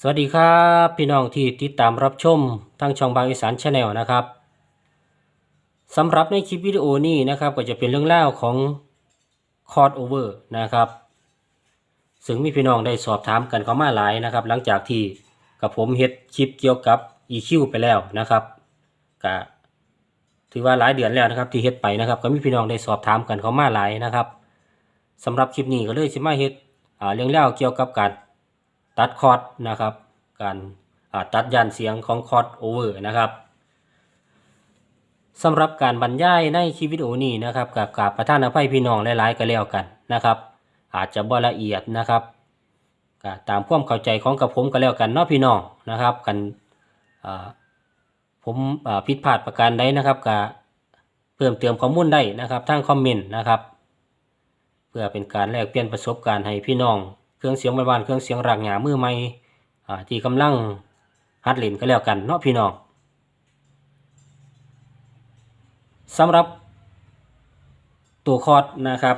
สวัสดีครับพี่น้องที่ติดตามรับชมทางช่องบางอีสานชาแนลนะครับสำหรับในคลิปวิดีโอนี้นะครับก็จะเป็นเรื่องเล่าของคอร์ดโอเวอร์นะครับซึ่งมีพี่น้องได้สอบถามกันเข้ามาหลายนะครับ หลังจากที่กับผมเฮ็ดคลิปเกี่ยวกับ EQ ไปแล้วนะครับก็ถือว่าหลายเดือนแล้วนะครับที่เฮ็ดไปนะครับ ก็มีพี่น้องได้สอบถามกันเข้ามาหลายนะครับสำหรับคลิปนี้ก็เลยสิมาเฮ็ดเรื่องเล่าเกี่ยวกับการ ตัดคอร์ดนะครับ การตัดยานเสียงของคอร์ดโอเวอร์นะครับสำหรับการบรรยายในคลิปวิดีโอนี้นะครับกับกราบประธานอภัยพี่น้องหลายๆก็แล้วกันนะครับ อาจจะบ่ละเอียดนะครับตามความเข้าใจของกับผมก็แล้วกันเนาะพี่น้องนะครับกันผมผิดพลาดประการใดนะครับก็เพิ่มเติมข้อมูลได้นะครับทางคอมเมนต์นะครับ เพื่อเป็นการแลกเปลี่ยนประสบการณ์ให้พี่น้อง เครื่องเสียงบ้านๆเครื่องเสียงรากหญ้ามือใหม่ที่กำลังหัดเล่นก็แล้วกันเนาะพี่น้องสำหรับตัวคอร์ดนะครับ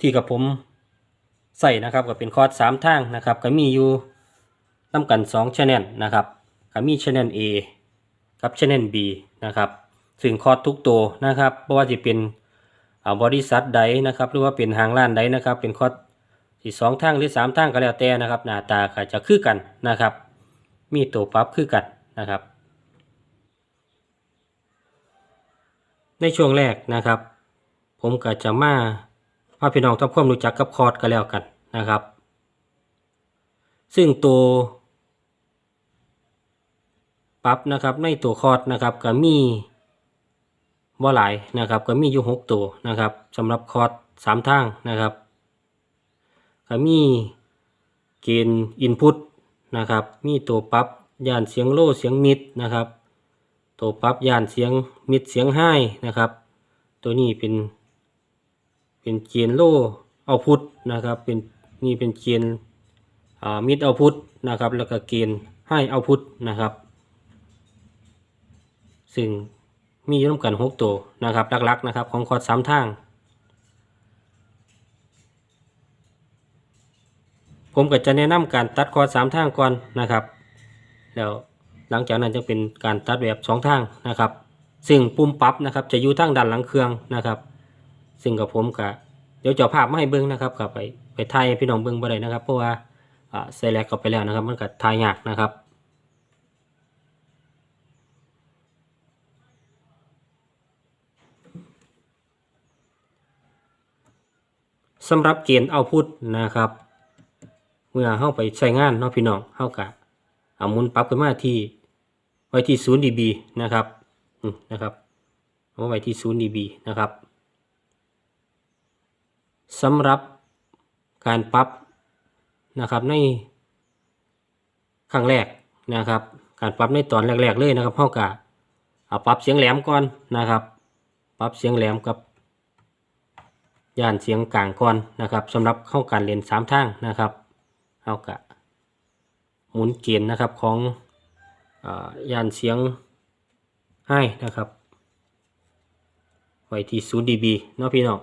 ที่กับผมใส่นะครับก็เป็นคอร์ดสามทางนะครับก็มีอยู่นำกัน2 channel นะครับก็มี channel A กับ channel B นะครับซึ่งคอร์ดทุกตัวนะครับไม่ว่าจะเป็นอ่าบริษัทใดนะครับหรือว่าเป็นหางร้านใดนะครับเป็นคอร์ด ที่สองทางหรือสามทางก็แล้วแต่นะครับหน้าตาก็จะคือกันนะครับ มีตัวปรับคือกันนะครับ ในช่วงแรกนะครับ ผมก็จะมาพาพี่น้องทำความรู้จักกับคอร์ดก็แล้วกันนะครับ ซึ่งตัวปรับนะครับในตัวคอร์ดนะครับก็มีบ่หลายนะครับก็มีอยู่หกตัวนะครับสำหรับคอร์ดสามทางนะครับ มีเกณฑ์อินพุตนะครับ มีตัวปรับย่านเสียงโล่เสียงมิดนะครับ ตัวปรับย่านเสียงมิดเสียงไห้นะครับ ตัวนี้เป็น เป็นเกณฑ์โล่เอาพุตนะครับ เป็นนี่เป็นเกณฑ์มิดเอาพุตนะครับ แล้วก็เกณฑ์ให้เอาพุตนะครับ ซึ่งมีอยู่ร่วมกันหกตัวนะครับหลักๆนะครับ ของคอร์ดสามทาง ผมก็จะแนะนำการตัดคอสามทางก่อนนะครับ แล้วหลังจากนั้นจะเป็นการตัดแบบสองทางนะครับ ซึ่งปุ่มปรับนะครับ จะอยู่ทางด้านหลังเครื่องนะครับ ซึ่งกับผมก็เดี๋ยวจะเอาภาพมาให้เบิ้งนะครับกับไปไปถ่ายพี่น้องเบิ้งบ่ได้นะครับ เพราะว่าอ่าใส่แลกเข้าไปแล้วนะครับ มันก็ถ่ายยากนะครับสำหรับเกณฑ์เอาพุทนะครับ เมื่อเข้าไปใช้งานเนาะพี่น้องเข้ากะเอามุนปรับขึ้นมาที่ไว้ที่0 dB นะครับอืนะครับเอาไว้ที่0 dB นะครับสำหรับการปรับนะครับในครั้งแรกนะครับ การปรับในตอนแรก ๆ เลยนะครับเข้ากะเอาปรับเสียงแหลมก่อนนะครับ ปรับเสียงแหลมกับย่านเสียงกลางก่อนนะครับสำหรับเข้าการเรียนสามทางนะครับ เอากะหมุนเกณฑ์นะครับของอย่านเสียงให้นะครับ ไว้ที่0 dB เนาะพี่น้อง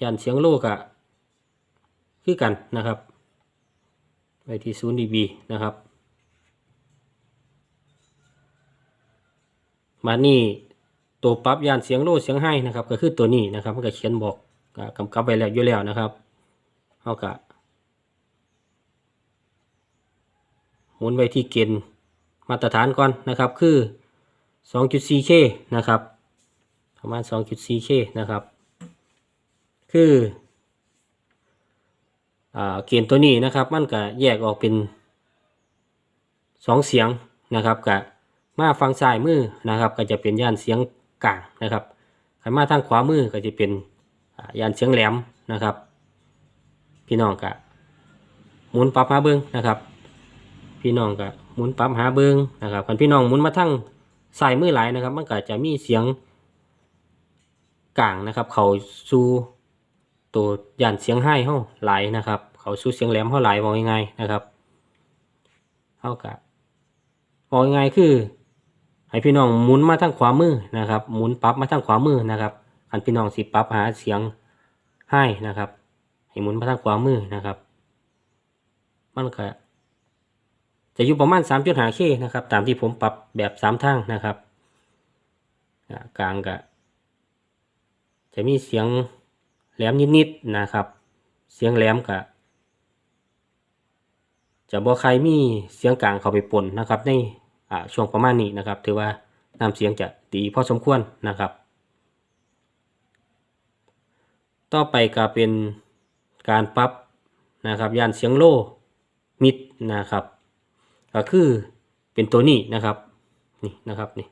ย่านเสียงโลกะคือกันนะครับ ไว้ที่0 dB นะครับมานี่ตัวปรับยานเสียงโลเสียงไห้นะครับ ก็คือตัวนี้นะครับมันก็เขียนบอกกำกับไว้แล้วอยู่แล้วนะครับ เอากะหมุนไว้ที่เกณฑ์มาตรฐานก่อนนะครับ คือ 2.4K นะครับ ประมาณ 2.4K นะครับ คือเกณฑ์ตัวนี้นะครับ มันก็แยกออกเป็นสองเสียงนะครับกับมาฟังซ้ายมือนะครับ ก็จะเป็นย่านเสียงกลางนะครับขันมาทางขวามือก็จะเป็นอ่านเสียงแหลมนะครับ พี่น้องก็หมุนปรับหาเบิ้งนะครับ พี่น้องก็หมุนปรับหาเบิ้งนะครับคันพี่น้องหมุนมาทางซ้ายมือหลายนะครับ มันก็จะมีเสียงกลางนะครับ เขาสู่ตัวยานเสียงไห้เฮาหลายนะครับ เขาสู่เสียงแหลมเฮาหลายบอกง่ายๆนะครับเฮากะบอกง่ายๆคือ ให้พี่น้องหมุนมาทางขวามือนะครับหมุนปรับมาทางขวามือนะครับอันพี่น้องสิปรับหาเสียงให้นะครับ ให้หมุนมาทางขวามือนะครับ มันก็จะอยู่ประมาณ3.5 k นะครับ ตามที่ผมปรับแบบสามทางนะครับ กลางก็จะมีเสียงแหลมนิดๆนะครับ เสียงแหลมก็จะบ่ใครมีเสียงกลางเข้าไปปนนะครับ ในช่วงประมาณนี้นะครับ ถือว่าน้ำเสียงจะดีพอสมควรนะครับ ต่อไปก็เป็น การปรับนะครับยานเสียงโลมิดนะครับก็คือเป็นตัวนี้นะครับนี่นะครับนี่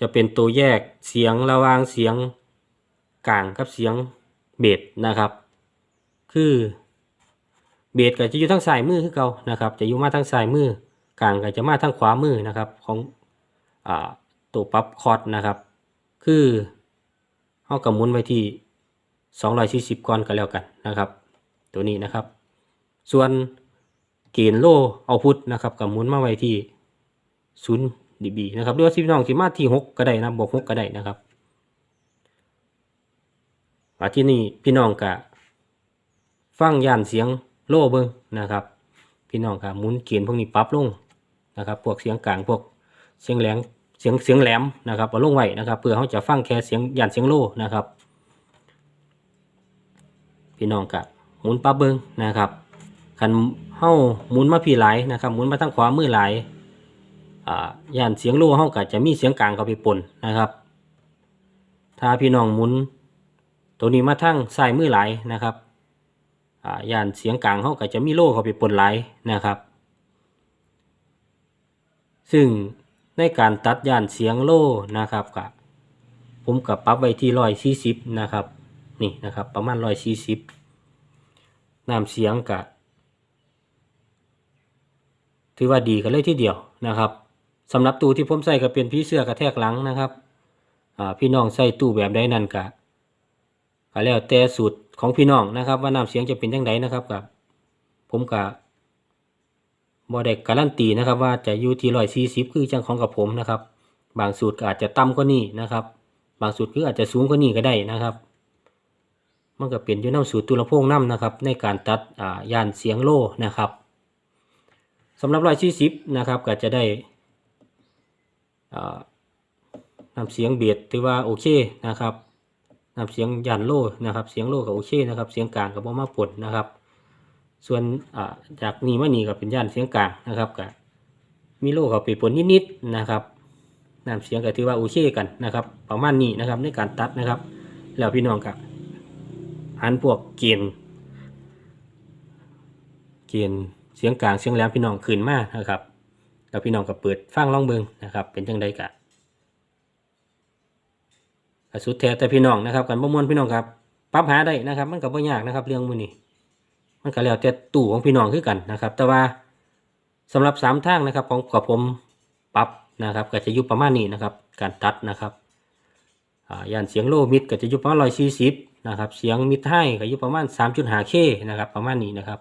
จะเป็นตัวแยกเสียงระหว่างเสียงกลางกับเสียงเบสนะครับ คือเบสก็จะอยู่ทางซ้ายมือคือเก่านะครับ จะอยู่มาทางซ้ายมือกลางก็จะมาทางขวามือนะครับของอตัวปรับคอร์ดนะครับ คือเอากำมุนไว้ที่ 240ก่อนก็แล้วกันนะครับ ตัวนี้นะครับ ส่วนเกณฑ์โลเอาพุทนะครับกับหมุนมาไว้ที่0 dB นะครับหรือว่าสิพี่น้องสิมาที่ 6 ก็ได้นะบวก6ก็ได้นะครับมาที่นี่พี่น้องกะฟังย่านเสียงโลเบิ้งนะครับ พี่น้องกะหมุนเกณฑ์พวกนี้ปรับลงนะครับพวกเสียงกลางพวกเสียงแหลมเสียงเสียงแหลมนะครับเอาลงไว้นะครับ เพื่อเขาจะฟังแค่เสียงย่านเสียงโลนะครับ พี่น้องกะหมุนปรับเบิ้งนะครับคันเฮาหมุนมาพี่หลายนะครับหมุนมาทางขวามือหลายอ่าย่านเสียงโลเฮาก็จะมีเสียงกลางเข้าไปปนนะครับ ถ้าพี่น้องหมุน ตัวนี้มาทางซ้ายมือหลายนะครับอ่าย่านเสียงกลางเฮาก็จะมีโลเข้าไปปนหลายนะครับ ซึ่งในการตัดย่านเสียงโลนะครับกะผมกับปรับไว้ที่ร้อยสี่สิบนะครับ นี่นะครับ ประมาณร้อยสี่สิบน้ำเสียงกะถือว่าดีกันเลยทีเดียวนะครับสำหรับตู้ที่ผมใส่ก็เป็นพี่เสื้อกระแทกหลังนะครับพี่น้องใส่ตู้แบบใดนั่นกะก็แล้วแต่สูตรของพี่น้องนะครับ ว่าน้ำเสียงจะเป็นยังไงนะครับกับผมกะบอได้กการันตีนะครับ ว่าจะอยู่ที่ร้อยสี่สิบคือจังของกับผมนะครับ บางสูตรก็อาจจะต่ำกว่านี้นะครับ บางสูตรคืออาจจะสูงกว่านี้ก็ได้นะครับ มันก็เป็นอยู่น้ำสูตรตุลำโพงน้ำนะครับ ในการตัดย่านเสียงโล่นะครับสำหรับรอยสี่สิบนะครับก็จะได้นำเสียงเบียดถือว่าโอเคนะครับนำเสียงย่านโล่นะครับ เสียงโล่ก็โอเคนะครับเสียงกลางก็บ่มาปนนะครับ ส่วนจากนี้มานี่ก็เป็นย่านเสียงกลางนะครับก็มีโล่เขาไปปนนิดๆนะครับนำเสียงก็ถือว่าโอเคกันนะครับ ประมาณนี้นะครับในการตัดนะครับ แล้วพี่น้องกับ หันพวกเกณฑ์เกณฑ์เสียงกลางเสียงแหลมพี่น้องขึ้นมานะครับแล้วพี่น้องก็เปิดฟังลองเบิงนะครับ เป็นจังไดกะสุดแท้แต่พี่น้องนะครับกันประมวลพี่น้องครับปรับหาได้นะครับ มันก็บ่ยากนะครับ เรื่องมือนี้มันก็แล้วแต่ตู้ของพี่น้องคือกันนะครับ แต่ว่าสำหรับสามทางนะครับของกับผมปรับนะครับ ก็จะอยู่ประมาณนี้นะครับ การตัดนะครับย่านเสียงโลมิดก็จะอยู่ประมาณร้อยสี่สิบ นะครับเสียงมิดไฮก็อยู่ประมาณสามจุดห้าเคนะครับประมาณนี้นะครับ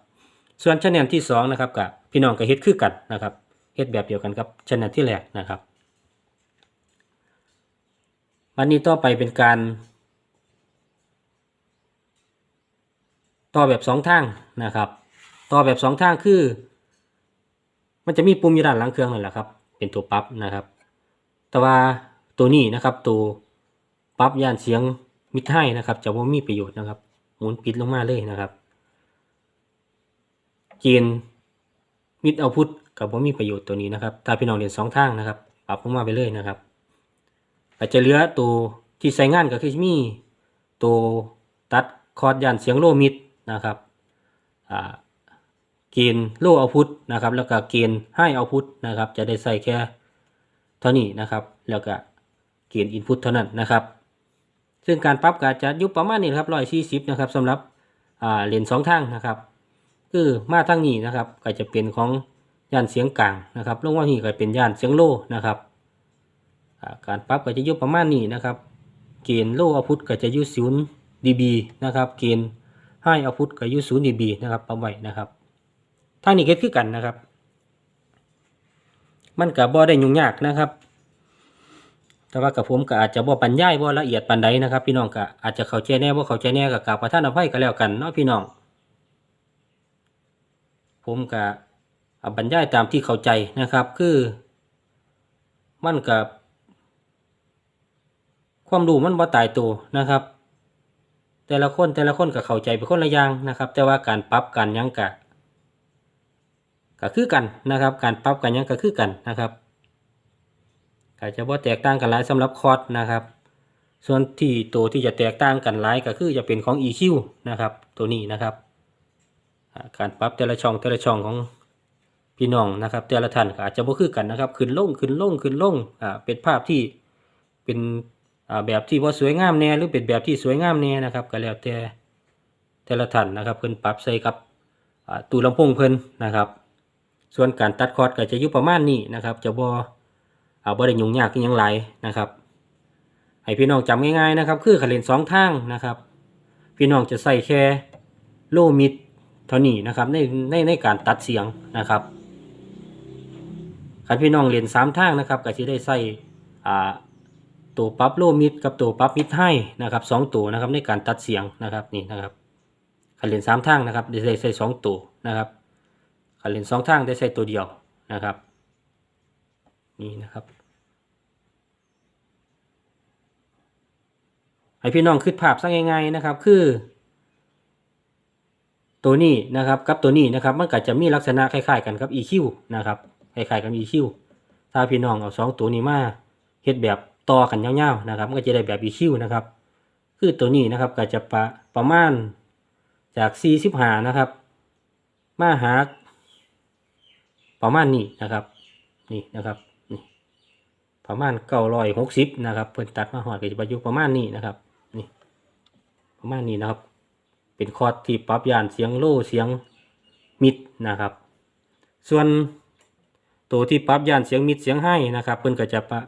ส่วนชแนลที่สองนะครับกับพี่น้องก็เฮ็ดคือกันนะครับเฮ็ดแบบเดียวกันกับชแนลที่แรกนะครับวันนี้ต่อไปเป็นการ ต่อแบบสองทางนะครับต่อแบบสองทางคือ มันจะมีปุ่มอยู่ด้านหลังเครื่องนั่นแหละครับเป็นตัวปรับนะครับ แต่ว่าตัวนี้นะครับตัวปรับย่านเสียง มิดให้นะครับจะว่ามีประโยชน์นะครับ หมุนปิดลงมาเลยนะครับเกณฑ์มิดเอาพุทกับว่ามีประโยชน์ตัวนี้นะครับ ถ้าพี่น้องเรียนสองทางนะครับ ปรับลงมาไปเลยนะครับ อาจจะเหลือตัวที่ใช้งานก็คือมีตัวตัดคอร์ดย่านเสียงโลมิดนะครับเกณฑ์โลเอาพุทนะครับ แล้วก็เกณฑ์ให้เอาพุทนะครับ จะได้ใส่แค่เท่านี้นะครับ แล้วก็เกณฑ์อินพุตเท่านั้นนะครับ ซึ่งการปรับก็จะยุบประมาณนี้นะครับร้อยสี่สิบนะครับสำหรับอ่าเลนสองทางนะครับ คือมาทางนี้นะครับก็จะเป็นของย่านเสียงกลางนะครับลงว่านี่ก็เป็นย่านเสียงโลนะครับการปรับก็จะยุบประมาณนี้นะครับ เกณฑ์โลเอาพุทก็จะยุศูนย์ดีบีนะครับ เกณฑ์ให้เอาพุทก็ยุศูนย์ดีบีนะครับปรับไว้นะครับทางนี้ก็คือกันนะครับ มันกับบ่ได้ยุ่งยากนะครับ แต่ว่ากับผมก็อาจจะบ่ปัญญายบ่ละเอียดปานใดนะครับ พี่น้องก็อาจจะเข้าใจแน่บ่เข้าใจแน่กับกราบประท่านอภัยก็แล้วกันเนาะพี่น้อง ผมก็อ่าบรรยายตามที่เข้าใจนะครับ คือ มันกับ ความรู้มันบ่ตายตัวนะครับ แต่ละคนแต่ละคนก็เข้าใจเป็นคนละอย่างนะครับ แต่ว่าการปรับการยังกะก็คือกันนะครับ การปรับกันยังก็คือกันนะครับ ก็จะบ่แตกต่างกันหลายสำหรับคอร์สนะครับ ส่วนที่ตัวที่จะแตกต่างกันหลายก็คือจะเป็นของ EQ นะครับ ตัวนี้นะครับ การปรับแต่ละช่องแต่ละช่องของพี่น้องนะครับ แต่ละท่านก็อาจจะบ่คือกันนะครับ ขึ้นลงขึ้นลงขึ้นลงอ่าเป็นภาพที่เป็นอ่าแบบที่บ่สวยงามแน่หรือเป็นแบบที่สวยงามแน่นะครับก็แล้วแต่แต่ละท่านนะครับเพิ่นปรับใส่กับตู้ลำโพงเพิ่นนะครับ ส่วนการตัดคอร์ดก็จะอยู่ประมาณนี้นะครับ จะบ่ เอาบ่ได้ยุ่งยากอิหยังหลนะครับให้พี่น้องจำง่ายๆนะครับ คือขันเลนสองทางนะครับ พี่น้องจะใส่แค่โลมิดเท่านี้นะครับในในในการตัดเสียงนะครับขันพี่น้องเรียนสามทางนะครับก็จะได้ใส่อ่าตัวปรับโลมิดกับตัวปรับมิดให้นะครับสองตัวนะครับในการตัดเสียงนะครับนี่นะครับขันเรียนสามทางนะครับได้ใส่สองตัวนะครับขันเรียนสองทางได้ใส่ตัวเดียวนะครับ นี่นะครับ ให้พี่น้องคิดภาพซะง่ายๆนะครับ คือ ตัวนี้นะครับกับตัวนี้นะครับ มันก็จะมีลักษณะคล้ายๆกันกับ EQ นะครับคล้ายๆกับ EQ ถ้าพี่น้องเอาสองตัวนี้มาเฮ็ดแบบต่อกันยาวๆนะครับ มันก็จะได้แบบ EQ นะครับ คือตัวนี้นะครับก็จะประประมาณจาก 45 นะครับ มาหาประมาณนี้นะครับ นี่นะครับนี่ประมาณ960นะครับเพิ่นตัดมาหอดก็จะอยู่ประมาณนี้นะครับ ประมาณนี้นะครับ เป็นคอร์ดที่ปรับยานเสียงโล่เสียงมิดนะครับ ส่วนตัวที่ปรับยานเสียงมิดเสียงให้นะครับเพิ่นก็จะปะ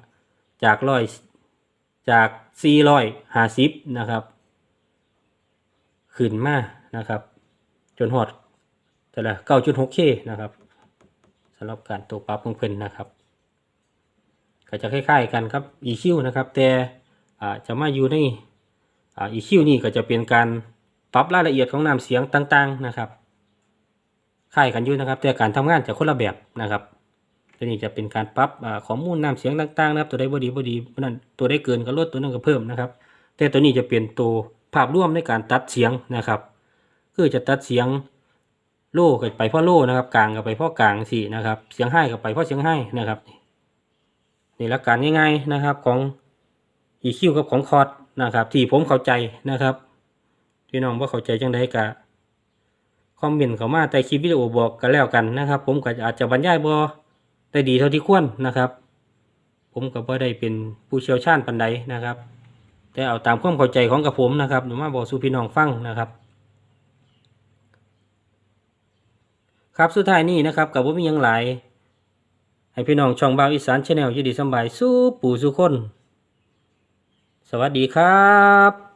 จากร้อยจากสี่ร้อยห้าสิบนะครับ ขึ้นมานะครับ จนหอดแต่ละเก้าจุดหกเคนะครับสำหรับการตัวปรับของเพิ่นนะครับ ก็จะคล้ายๆกันครับ EQ นะครับ แต่จะมาอยู่ใน อ่า EQ นี่ก็จะเป็นการปรับรายละเอียดของน้ำเสียงต่างๆนะครับคล้ายกันอยู่นะครับ แต่การทำงานจะคนละแบบนะครับตัวนี้จะเป็นการปรับข้อมูลน้ำเสียงต่างๆนะครับตัวใดบ่ดีบดีนั้นตัวใดเกินก็ลดตัวนั้นก็เพิ่มนะครับ แต่ตัวนี้จะเป็นตัวภาพรวมในการตัดเสียงนะครับ คือจะตัดเสียงโล่ก็ไปเพ่อโล่นะครับกลางก็ไปเพ่อกลางสี่นะครับ เสียงไห้ก็ไปเพ่อเสียงไห้นะครับนี่หลักการง่ายๆนะครับของ EQ กับของคอร์ด นะครับ ที่ผมเข้าใจนะครับพี่น้องว่าเข้าใจจังไดกะคอมเมนต์เข้ามาใต้คลิปวิดีโอบอกกันแล้วกันนะครับ ผมก็อาจจะบรรยายบ่ได้ดีเท่าที่ควรนะครับ ผมก็บ่ได้เป็นผู้เชี่ยวชาญปานใดนะครับ แต่เอาตามความเข้าใจของกับผมนะครับหนูมาบอกสู่พี่น้องฟังนะครับครับสุดท้ายนี้นะครับกับผมมียังหลาย ให้พี่น้องช่องบาวอีสานชาแนลยู่ดีสบายสู้ปู่สู้คน สวัสดีครับ